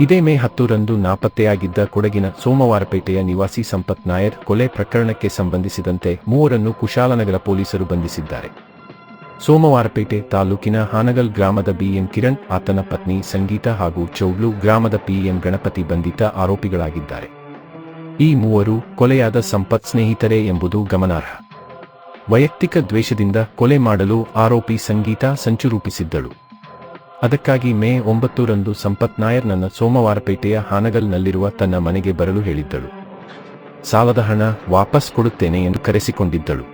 ಇದೇ ಮೇ ಹತ್ತರಂದು ನಾಪತ್ತೆಯಾಗಿದ್ದ ಕೊಡಗಿನ ಸೋಮವಾರಪೇಟೆಯ ನಿವಾಸಿ ಸಂಪತ್ ನಾಯರ್ ಕೊಲೆ ಪ್ರಕರಣಕ್ಕೆ ಸಂಬಂಧಿಸಿದಂತೆ ಮೂವರನ್ನು ಕುಶಾಲನಗರ ಪೊಲೀಸರು ಬಂಧಿಸಿದ್ದಾರೆ. ಸೋಮವಾರಪೇಟೆ ತಾಲೂಕಿನ ಹಾನಗಲ್ ಗ್ರಾಮದ ಬಿಎಂ ಕಿರಣ್, ಆತನ ಪತ್ನಿ ಸಂಗೀತ ಹಾಗೂ ಚೌಡ್ಲು ಗ್ರಾಮದ ಪಿಎಂ ಗಣಪತಿ ಬಂಧಿತ ಆರೋಪಿಗಳಾಗಿದ್ದಾರೆ. ಈ ಮೂವರು ಕೊಲೆಯಾದ ಸಂಪತ್ ಸ್ನೇಹಿತರೇ ಎಂಬುದು ಗಮನಾರ್ಹ. ವೈಯಕ್ತಿಕ ದ್ವೇಷದಿಂದ ಕೊಲೆ ಮಾಡಲು ಆರೋಪಿ ಸಂಗೀತ ಸಂಚು ರೂಪಿಸಿದ್ದಳು. ಅದಕ್ಕಾಗಿ ಮೇ ಒಂಬತ್ತರಂದು ಸಂಪತ್ ನಾಯರ್ನನ್ನ ಸೋಮವಾರಪೇಟೆಯ ಹಾನಗಲ್ನಲ್ಲಿರುವ ತನ್ನ ಮನೆಗೆ ಬರಲು ಹೇಳಿದ್ದಳು. ಸಾಲದ ಹಣ ವಾಪಸ್ ಕೊಡುತ್ತೇನೆ ಎಂದು ಕರೆಸಿಕೊಂಡಿದ್ದಳು.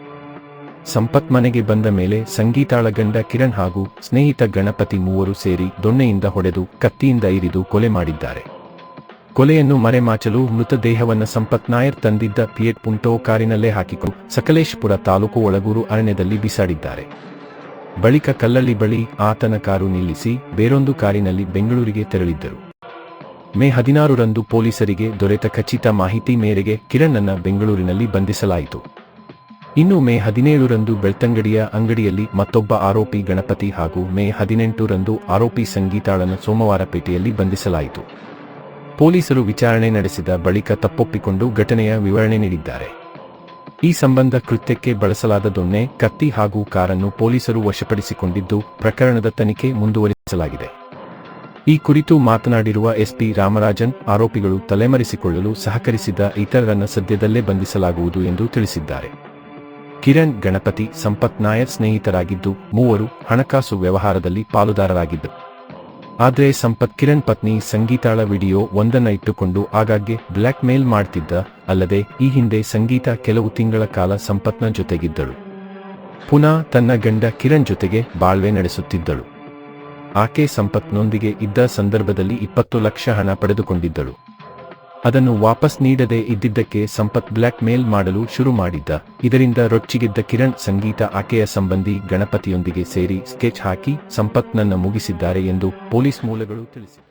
ಸಂಪತ್ ಮನೆಗೆ ಬಂದ ಮೇಲೆ ಸಂಗೀತಾಳ ಗಂಡ ಕಿರಣ್ ಹಾಗೂ ಸ್ನೇಹಿತ ಗಣಪತಿ ಮೂವರು ಸೇರಿ ದೊಣ್ಣೆಯಿಂದ ಹೊಡೆದು ಕತ್ತಿಯಿಂದ ಇರಿದು ಕೊಲೆ ಮಾಡಿದ್ದಾರೆ. ಕೊಲೆಯನ್ನು ಮರೆಮಾಚಲು ಮೃತದೇಹವನ್ನು ಸಂಪತ್ ನಾಯರ್ ತಂದಿದ್ದ ಪಿಯೆಟ್ ಪುಂಟೋ ಕಾರಿನಲ್ಲೇ ಹಾಕಿಕೊಂಡು ಸಕಲೇಶಪುರ ತಾಲೂಕು ಒಳಗೂರು ಅರಣ್ಯದಲ್ಲಿ ಬಿಸಾಡಿದ್ದಾರೆ. ಬಳಿಕ ಕಲ್ಲಳ್ಳಿ ಬಳಿ ಆತನ ಕಾರು ನಿಲ್ಲಿಸಿ ಬೇರೊಂದು ಕಾರಿನಲ್ಲಿ ಬೆಂಗಳೂರಿಗೆ ತೆರಳಿದ್ದರು. ಮೇ ಹದಿನಾರರಂದು ಪೊಲೀಸರಿಗೆ ದೊರೆತ ಖಚಿತ ಮಾಹಿತಿ ಮೇರೆಗೆ ಕಿರಣ್ ಬೆಂಗಳೂರಿನಲ್ಲಿ ಬಂಧಿಸಲಾಯಿತು. ಇನ್ನು ಮೇ ಹದಿನೇಳರಂದು ಬೆಳ್ತಂಗಡಿಯ ಅಂಗಡಿಯಲ್ಲಿ ಮತ್ತೊಬ್ಬ ಆರೋಪಿ ಗಣಪತಿ ಹಾಗೂ ಮೇ ಹದಿನೆಂಟರಂದು ಆರೋಪಿ ಸಂಗೀತಾಳನ್ನು ಸೋಮವಾರಪೇಟೆಯಲ್ಲಿ ಬಂಧಿಸಲಾಯಿತು. ಪೊಲೀಸರು ವಿಚಾರಣೆ ನಡೆಸಿದ ಬಳಿಕ ತಪ್ಪೊಪ್ಪಿಕೊಂಡು ಘಟನೆಯ ವಿವರಣೆ ನೀಡಿದ್ದಾರೆ. ಈ ಸಂಬಂಧ ಕೃತ್ಯಕ್ಕೆ ಬಳಸಲಾದ ದೊಣ್ಣೆ, ಕತ್ತಿ ಹಾಗೂ ಕಾರನ್ನು ಪೊಲೀಸರು ವಶಪಡಿಸಿಕೊಂಡಿದ್ದು, ಪ್ರಕರಣದ ತನಿಖೆ ಮುಂದುವರಿಸಲಾಗಿದೆ. ಈ ಕುರಿತು ಮಾತನಾಡಿರುವ ಎಸ್ಪಿ ರಾಮರಾಜನ್, ಆರೋಪಿಗಳು ತಲೆಮರೆಸಿಕೊಳ್ಳಲು ಸಹಕರಿಸಿದ ಇತರರನ್ನು ಸದ್ಯದಲ್ಲೇ ಬಂಧಿಸಲಾಗುವುದು ಎಂದು ತಿಳಿಸಿದ್ದಾರೆ. ಕಿರಣ್ ಗಣಪತಿ, ಸಂಪತ್ ನಾಯರ್ ಸ್ನೇಹಿತರಾಗಿದ್ದು, ಮೂವರು ಹಣಕಾಸು ವ್ಯವಹಾರದಲ್ಲಿ ಪಾಲುದಾರರಾಗಿದ್ದರು ಆದರೆ ಸಂಪತ್ ಕಿರಣ್ ಪತ್ನಿ ಸಂಗೀತಾಳ ವಿಡಿಯೋ ಒಂದನ್ನ ಇಟ್ಟುಕೊಂಡು ಆಗಾಗ್ಗೆ ಬ್ಲ್ಯಾಕ್ ಮೇಲ್ ಮಾಡ್ತಿದ್ದ, ಅಲ್ಲದೆ ಈ ಹಿಂದೆ ಸಂಗೀತ ಕೆಲವು ತಿಂಗಳ ಕಾಲ ಸಂಪತ್ನ ಜೊತೆಗಿದ್ದಳು. ಪುನಃ ತನ್ನ ಗಂಡ ಕಿರಣ್ ಜೊತೆಗೆ ಬಾಳ್ವೆ ನಡೆಸುತ್ತಿದ್ದಳು. ಆಕೆ ಸಂಪತ್ನೊಂದಿಗೆ ಇದ್ದ ಸಂದರ್ಭದಲ್ಲಿ ಇಪ್ಪತ್ತು ಲಕ್ಷ ಹಣ ಪಡೆದುಕೊಂಡಿದ್ದಳು. ಅದನ್ನು ವಾಪಸ್ ನೀಡದೇ ಇದ್ದಿದ್ದಕ್ಕೆ ಸಂಪತ್ ಬ್ಲ್ಯಾಕ್ ಮೇಲ್ ಮಾಡಲು ಶುರು ಮಾಡಿದ್ದ. ಇದರಿಂದ ರೊಚ್ಚಿಗೆದ್ದ ಕಿರಣ್ ಸಂಗೀತ ಆಕೆಯ ಸಂಬಂಧಿ ಗಣಪತಿಯೊಂದಿಗೆ ಸೇರಿ ಸ್ಕೆಚ್ ಹಾಕಿ ಸಂಪತ್ನನ್ನ ಮುಗಿಸಿದ್ದಾರೆ ಎಂದು ಪೊಲೀಸ್ ಮೂಲಗಳು ತಿಳಿಸಿವೆ.